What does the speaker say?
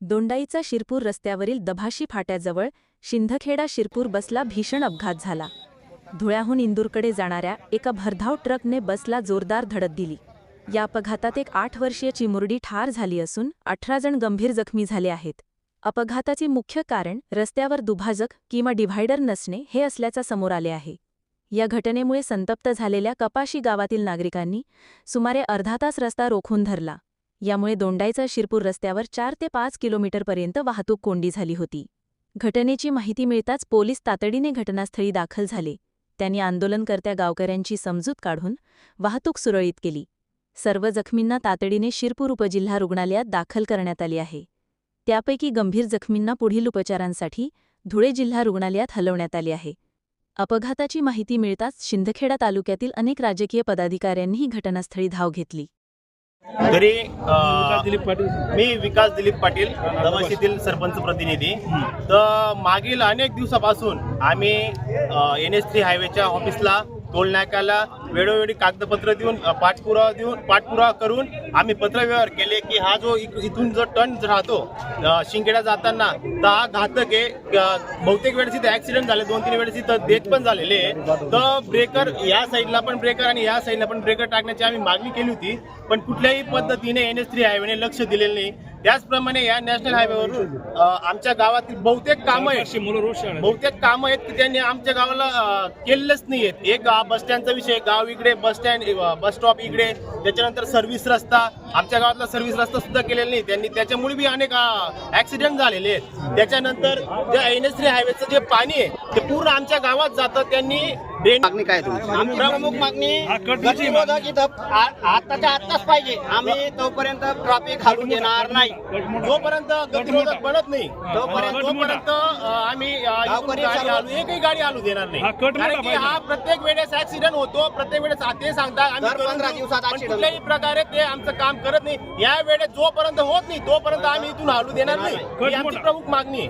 दोंडाईचा शिरपूर रस्त्यावरील दभाशी फाट्याजवळ शिंदखेडा शिरपूर बसला भीषण अपघात झाला. धुळ्याहून इंदूरकडे जाणाऱ्या एका भरधाव ट्रकने बसला जोरदार धडक दिली. या अपघातात एक आठ वर्षीय चिमुरडी ठार झाली असून अठरा जण गंभीर जखमी झाले आहेत. अपघाताचे मुख्य कारण रस्त्यावर दुभाजक किंवा डिव्हायडर नसणे हे असल्याचा समोर आले आहे. या घटनेमुळे संतप्त झालेल्या कपाशी गावातील नागरिकांनी सुमारे अर्धा तास रस्ता रोखून धरला. यामुळे दोंडाईचा शिरपूर रस्त्यावर चार ते पाच किलोमीटरपर्यंत वाहतूक कोंडी झाली होती. घटनेची माहिती मिळताच पोलीस तातडीने घटनास्थळी दाखल झाले. त्यांनी आंदोलनकर्त्या गावकऱ्यांची समजूत काढून वाहतूक सुरळीत केली. सर्व जखमींना तातडीने शिरपूर उपजिल्हा रुग्णालयात दाखल करण्यात आले आहे. त्यापैकी गंभीर जखमींना पुढील उपचारांसाठी धुळे जिल्हा रुग्णालयात हलवण्यात आले आहे. अपघाताची माहिती मिळताच शिंदखेडा तालुक्यातील अनेक राजकीय पदाधिकाऱ्यांनीही घटनास्थळी धाव घेतली. तरी अ, मी विकास दिलीप पाटील दमाशीतील सरपंच प्रतिनिधी. तर मागील अनेक दिवसापासून आम्ही एन एस थ्री हायवेच्या ऑफिसला टोलनाक्याला वेळोवेळी कागदपत्र देऊन पाठपुरावा देऊन पाठपुरावा करून आम्ही पत्रव्यवहार केले की हा जो इथून जो टन राहतो अ, शिंगेडा जाताना तर हा घातक आहे. बहुतेक वेळेस इथे ऍक्सिडेंट झाले दोन तीन वेळेस इथं डेथ पण झालेले आहे. तर ब्रेकर या साईडला पण ब्रेकर आणि या साईडला पण ब्रेकर टाकण्याची आम्ही मागणी केली होती. पण कुठल्याही पद्धतीने एन एस थ्री हायवेने लक्ष दिलेलं नाही. त्याचप्रमाणे या नॅशनल हायवेवरून आमच्या गावातील बहुतेक कामं आहेत. बहुतेक कामं आहेत की त्यांनी आमच्या गावाला केलेलंच नाही आहेत. एक गाव बस स्टँडचा विषय गाव इकडे बस स्टँड बस स्टॉप इकडे त्याच्यानंतर सर्व्हिस रस्ता. आमच्या गावातला सर्व्हिस रस्ता सुद्धा केलेला नाही. त्यांनी त्याच्यामुळे बी अनेक ऍक्सिडेंट झालेले आहेत. त्याच्यानंतर जे एन एस थ्री हायवेचं जे पाणी आहे ते पूर्ण आमच्या गावात जातं. त्यांनी मागणी काय तुमची? प्रमुख मागणी इथं आ- आताच्या आताच पाहिजे. आम्ही तोपर्यंत ट्रॅफिक हलू देणार नाही. जोपर्यंत गतिरोधक बनत नाही तोपर्यंत तोपर्यंत आम्ही गावकरी गाडी हलू एकही गाडी हलू देणार नाही. हा कट मोठा कारण की पाहिजे. हा प्रत्येक वेळेस ऍक्सिडेंट होतो प्रत्येक वेळेस ते सांगता आम्ही दर करून पंधरा देऊ. दिवसात पण accident कुठल्याही प्रकारे ते आमचं काम करत नाही. या वेळेस जोपर्यंत होत नाही तोपर्यंत आम्ही इथून हलू देणार नाही. ही आमची मोठा. प्रमुख मागणी आहे.